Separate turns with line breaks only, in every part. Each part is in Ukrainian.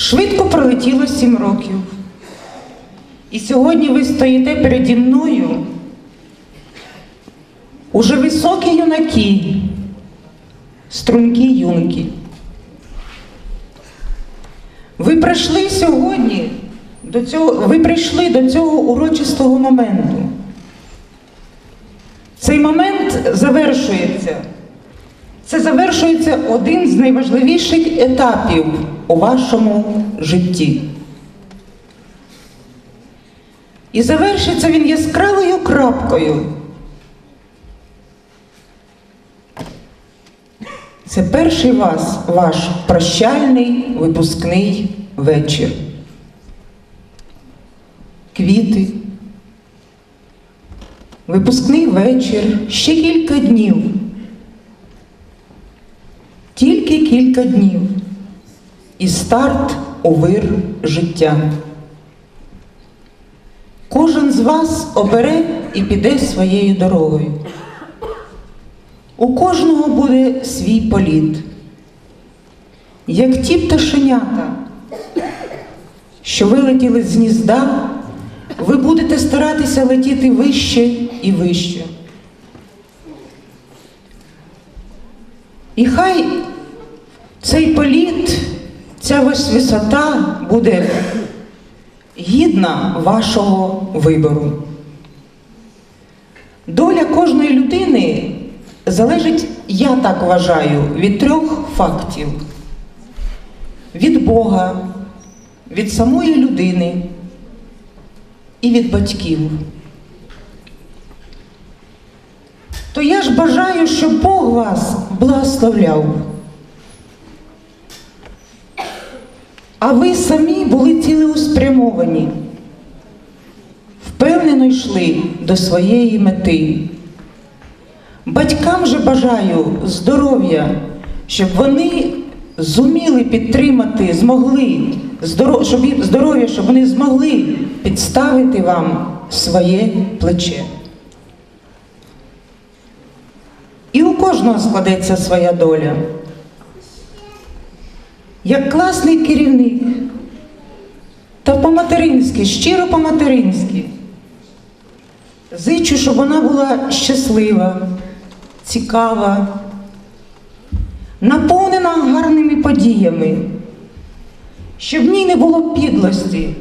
Швидко пролетіло сім років. І сьогодні ви стоїте переді мною, уже високі юнаки, стрункі юнки. Ви прийшли сьогодні до цього, ви прийшли до цього урочистого моменту. Цей момент завершується. Це завершується один з найважливіших етапів у вашому житті. І завершиться він яскравою крапкою. Це перший вас, ваш прощальний випускний вечір. Квіти. Випускний вечір, ще кілька днів. Тільки кілька днів. І старт у вир життя. Кожен з вас обере і піде своєю дорогою. У кожного буде свій політ. Як ті пташенята, що вилетіли з гнізда, ви будете старатися летіти вище і вище. І хай цей політ, ця ось висота буде гідна вашого вибору. Доля кожної людини залежить, я так вважаю, від трьох фактів: від Бога, від самої людини і від батьків. То я ж бажаю, щоб Бог вас благословляв. А ви самі були цілеуспрямовані, впевнено йшли до своєї мети. Батькам же бажаю здоров'я, щоб вони зуміли підтримати, змогли щоб здоров'я, щоб вони змогли підставити вам своє плече. І у кожного складеться своя доля. Як класний керівник, та по-материнськи, щиро по-материнськи. Зичу, щоб вона була щаслива, цікава, наповнена гарними подіями, щоб в ній не було підлості,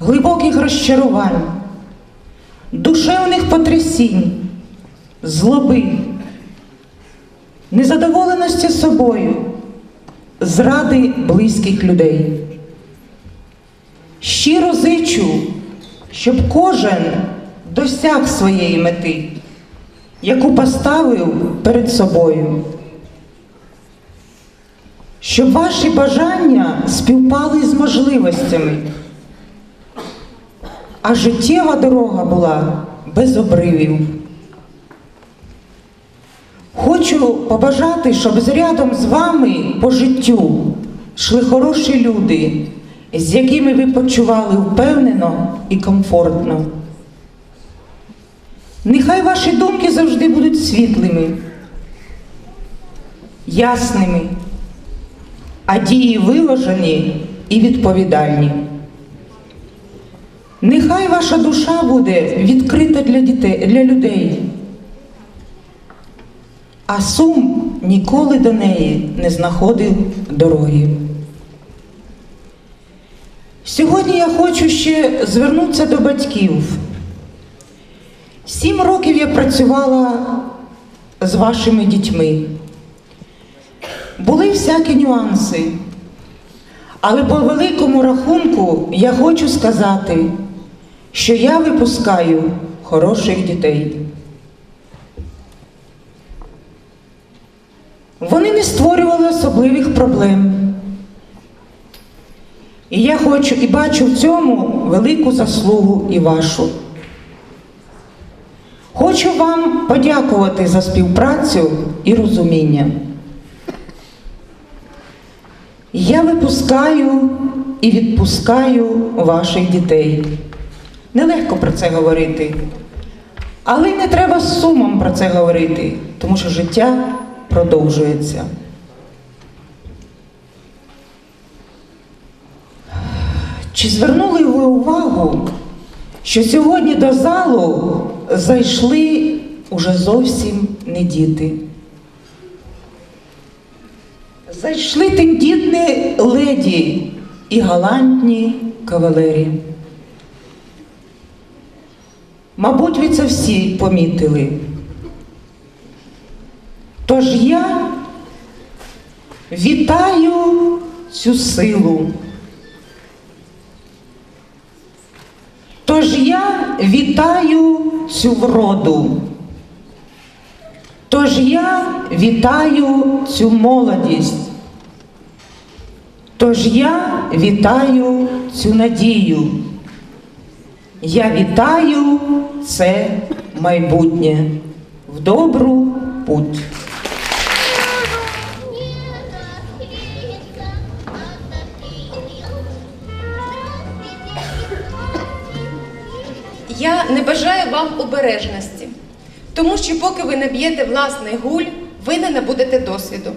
глибоких розчарувань, душевних потрясінь, злоби, незадоволеності собою, зради близьких людей. Щиро зичу, щоб кожен досяг своєї мети, яку поставив перед собою. Щоб ваші бажання співпали з можливостями, а життєва дорога була без обривів. Хочу побажати, щоб з рядом з вами по життю йшли хороші люди, з якими ви почували впевнено і комфортно. Нехай ваші думки завжди будуть світлими, ясними, а дії виважені і відповідальні. Нехай ваша душа буде відкрита для дітей, для людей, а сум ніколи до неї не знаходив дороги. Сьогодні я хочу ще звернутися до батьків. Сім років я працювала з вашими дітьми. Були всякі нюанси. Але по великому рахунку я хочу сказати, що я випускаю хороших дітей. Вони не створювали особливих проблем. І я хочу і бачу в цьому велику заслугу і вашу. Хочу вам подякувати за співпрацю і розуміння. Я випускаю і відпускаю ваших дітей. Нелегко про це говорити, але не треба з сумом про це говорити, тому що життя продовжується. Чи звернули ви увагу, що сьогодні до залу зайшли уже зовсім не діти? Зайшли тендітні леді і галантні кавалері. Мабуть, ви це всі помітили. Тож я вітаю цю силу. Тож я вітаю цю вроду. Тож я вітаю цю молодість. Тож я вітаю цю надію. Я вітаю це майбутнє в добру путь.
Вам обережності, тому що поки ви не б'єте власний гуль, ви не набудете досвіду.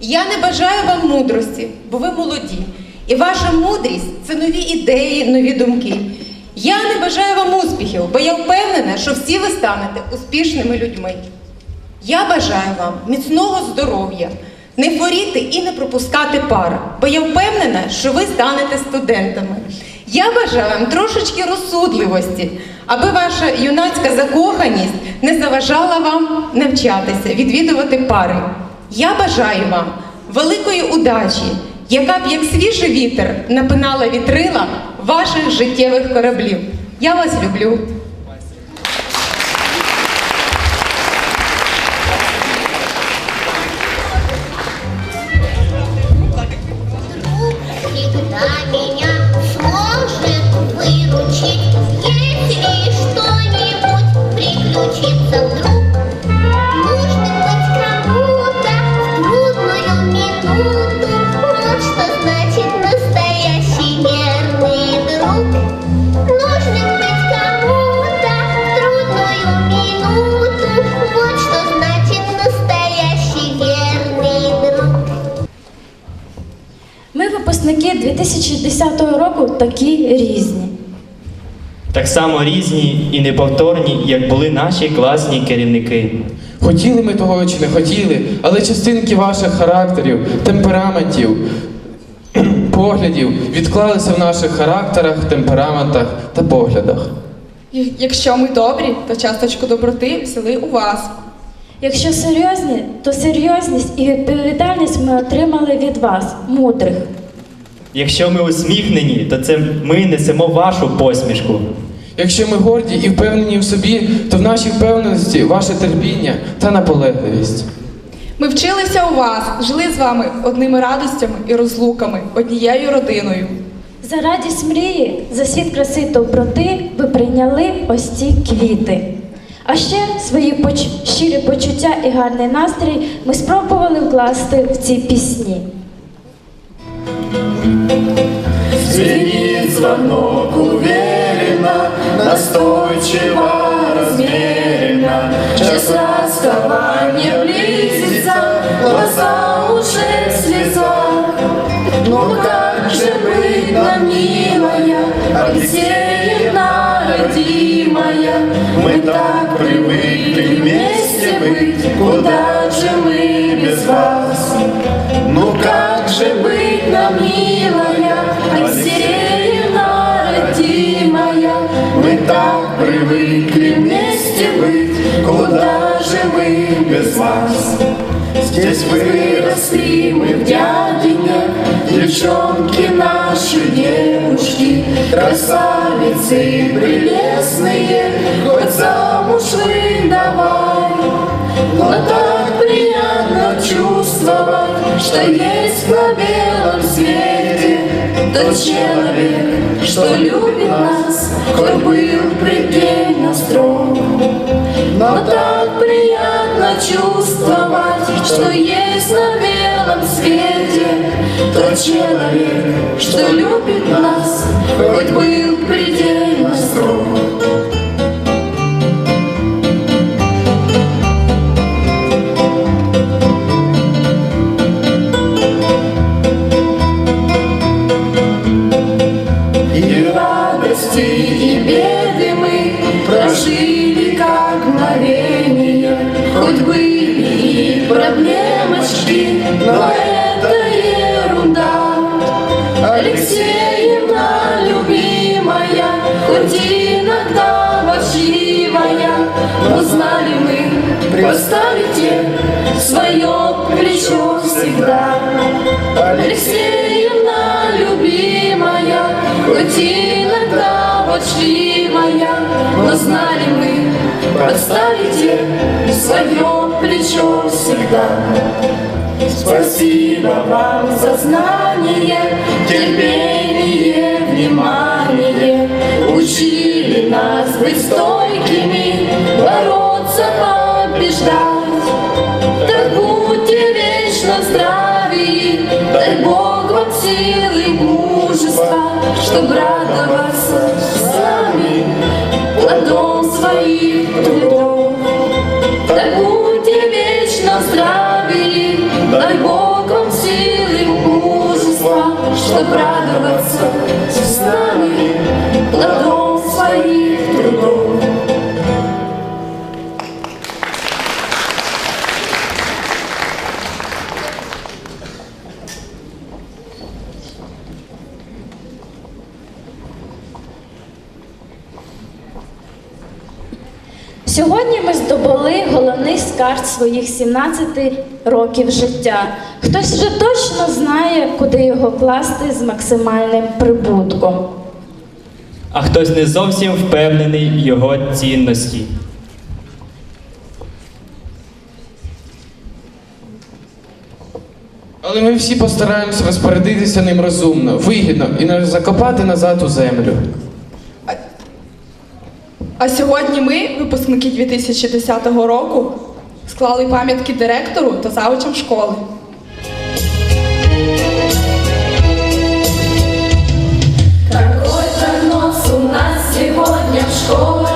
Я не бажаю вам мудрості, бо ви молоді, і ваша мудрість це нові ідеї, нові думки. Я не бажаю вам успіхів, бо я впевнена, що всі ви станете успішними людьми. Я бажаю вам міцного здоров'я, не хворіти і не пропускати пар, бо я впевнена, що ви станете студентами. Я бажаю вам трошечки розсудливості, аби ваша юнацька закоханість не заважала вам навчатися, відвідувати пари. Я бажаю вам великої удачі, яка б як свіжий вітер напинала вітрила ваших життєвих кораблів. Я вас люблю.
2010 року, такі різні.
Так само різні і неповторні, як були наші класні керівники.
Хотіли ми того чи не хотіли, але частинки ваших характерів, темпераментів, поглядів відклалися в наших характерах, темпераментах та поглядах.
Якщо ми добрі, то часточку доброти взяли у вас.
Якщо серйозні, то серйозність і відповідальність ми отримали від вас, мудрих.
Якщо ми усміхнені, то це ми несемо вашу посмішку.
Якщо ми горді і впевнені в собі, то в нашій впевненості ваше терпіння та наполегливість.
Ми вчилися у вас, жили з вами одними радостями і розлуками, однією родиною.
За радість мрії, за світ краси та доброти ви прийняли ось ці квіти. А ще свої поч... щирі почуття і гарний настрій ми спробували вкласти в ці пісні.
Звенит звонок уверенно, настойчиво, размеренно. Час расставания близится, глаза уже в слезах. Но как же быть нам, милая, Алексеевна родимая? Мы так привыкли вместе быть, куда же мы без вас? Ну как же быть нам, милая, Алексеевна родимая? Мы так привыкли вместе быть, куда же мы без вас? Здесь выросли мы в дядине, девчонки наши девушки, красавицы прелестные, хоть замуж вы давай. Что есть на белом свете тот человек, что любит нас, хоть был предельно строг. Но так приятно чувствовать, что есть на белом свете тот человек, что любит нас, хоть был предельно строг. и беды мы прожили как мгновение, хоть были и проблемочки, но это ерунда. Алексеевна, любимая, хоть иногда вошивая, но знали мы, поставите свое плечо всегда. Алексеевна, любимая, хоть иногда ворчливая, но знали мы, подставите свое плечо всегда. Спасибо вам за знание, терпение, внимание. Учили нас быть стойкими, бороться, побеждать. Так будьте вечно здравы, дай Бог вам силы и мужества, чтоб радоваться плодом
своїх 17 років життя. Хтось вже точно знає, куди його класти з максимальним прибутком.
А хтось не зовсім впевнений в його цінності.
Але ми всі постараємось розпорядитися ним розумно, вигідно і не закопати назад у землю.
А сьогодні ми, випускники 2010 року, склали пам'ятки директору та завучам школи.
Какой прогноз у нас сегодня в школе?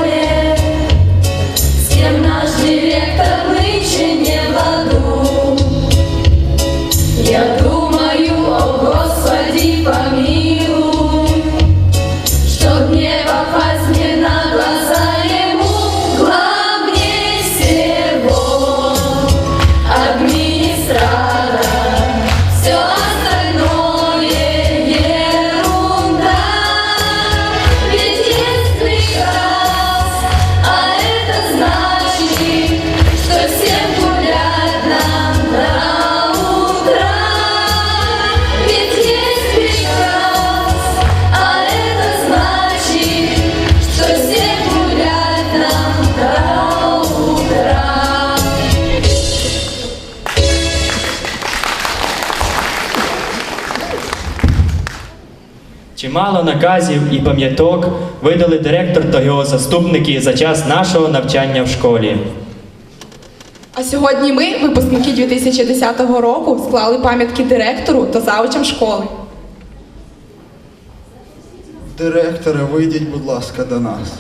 Чимало наказів і пам'яток видали директор та його заступники за час нашого навчання в школі.
А сьогодні ми, випускники 2010 року, склали пам'ятки директору та завучам школи.
Директоре, вийдіть, будь ласка, до нас.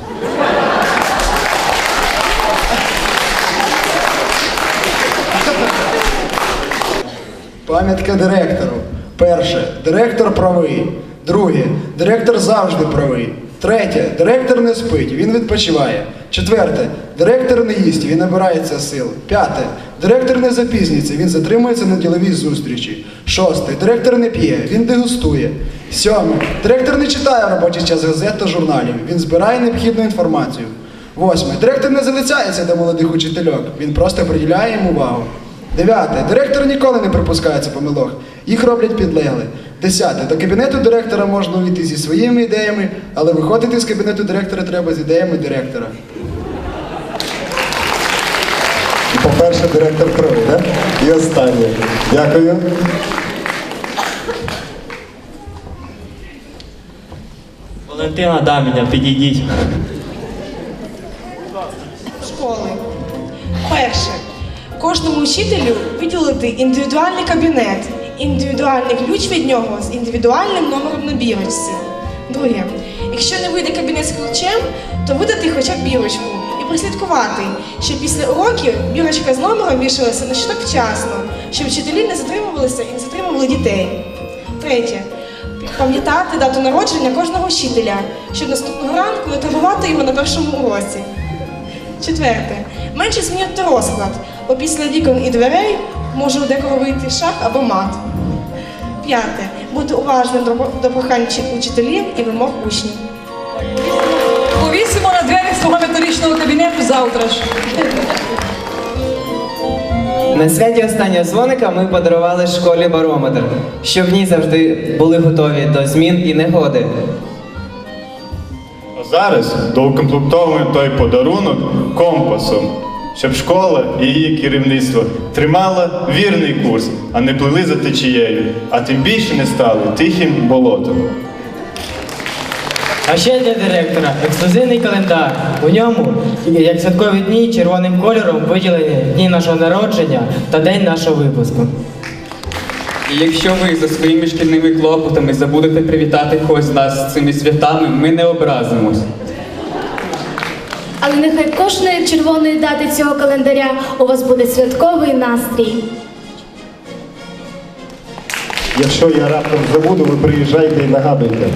Пам'ятка директору. Перше. Директор правий. Друге. Директор завжди правий. Третє. Директор не спить, він відпочиває. Четверте. Директор не їсть, він набирається сил. П'яте. Директор не запізнюється, він затримується на діловій зустрічі. Шосте. Директор не п'є, він дегустує. Сьоме. Директор не читає в робочий час газет та журналів. Він збирає необхідну інформацію. Восьме. Директор не залицяється до молодих учительок. Він просто приділяє їм увагу. Дев'яте. Директор ніколи не припускається помилок. Їх роблять підлегли. Десяте. До кабінету директора можна увійти зі своїми ідеями, але виходити з кабінету директора треба з ідеями директора.
По-перше, директор правий, да? І останнє. Дякую.
Валентина Даміня, підійдіть.
школи. Перше. Кожному вчителю виділити індивідуальний кабінет, індивідуальний ключ від нього з індивідуальним номером на бірочці. Друге. Якщо не вийде кабінет з ключем, то видати хоча б бірочку і прослідкувати, щоб після уроків бірочка з номером вішалася на щиток вчасно, щоб вчителі не затримувалися і не затримували дітей. Третє. Пам'ятати дату народження кожного вчителя, щоб наступного ранку не турбувати його на першому уроці. Четверте. Менше змінювати розклад, бо після вікон і дверей Може у декого вийти шах або мат. П'яте. Бути уважним до, до прохань учителів і вимог учнів.
Повісимо на двері свого металічного кабінету завтра ж.
На святі останнього дзвоника ми подарували школі барометр, щоб в ній завжди були готові до змін і негоди.
А зараз доукомплектовуємо той подарунок компасом, щоб школа і її керівництво тримало вірний курс, а не плили за течією, а тим більше не стали тихим болотом.
А ще для директора ексклюзивний календар. У ньому, як святкові дні, червоним кольором виділені дні нашого народження та день нашого випуску.
І якщо ви за своїми шкільними клопотами забудете привітати когось з нас з цими святами, ми не образимось.
Але нехай кожної червоної дати цього календаря у вас буде святковий настрій.
Якщо я раптом забуду, ви приїжджайте і нагадуйте.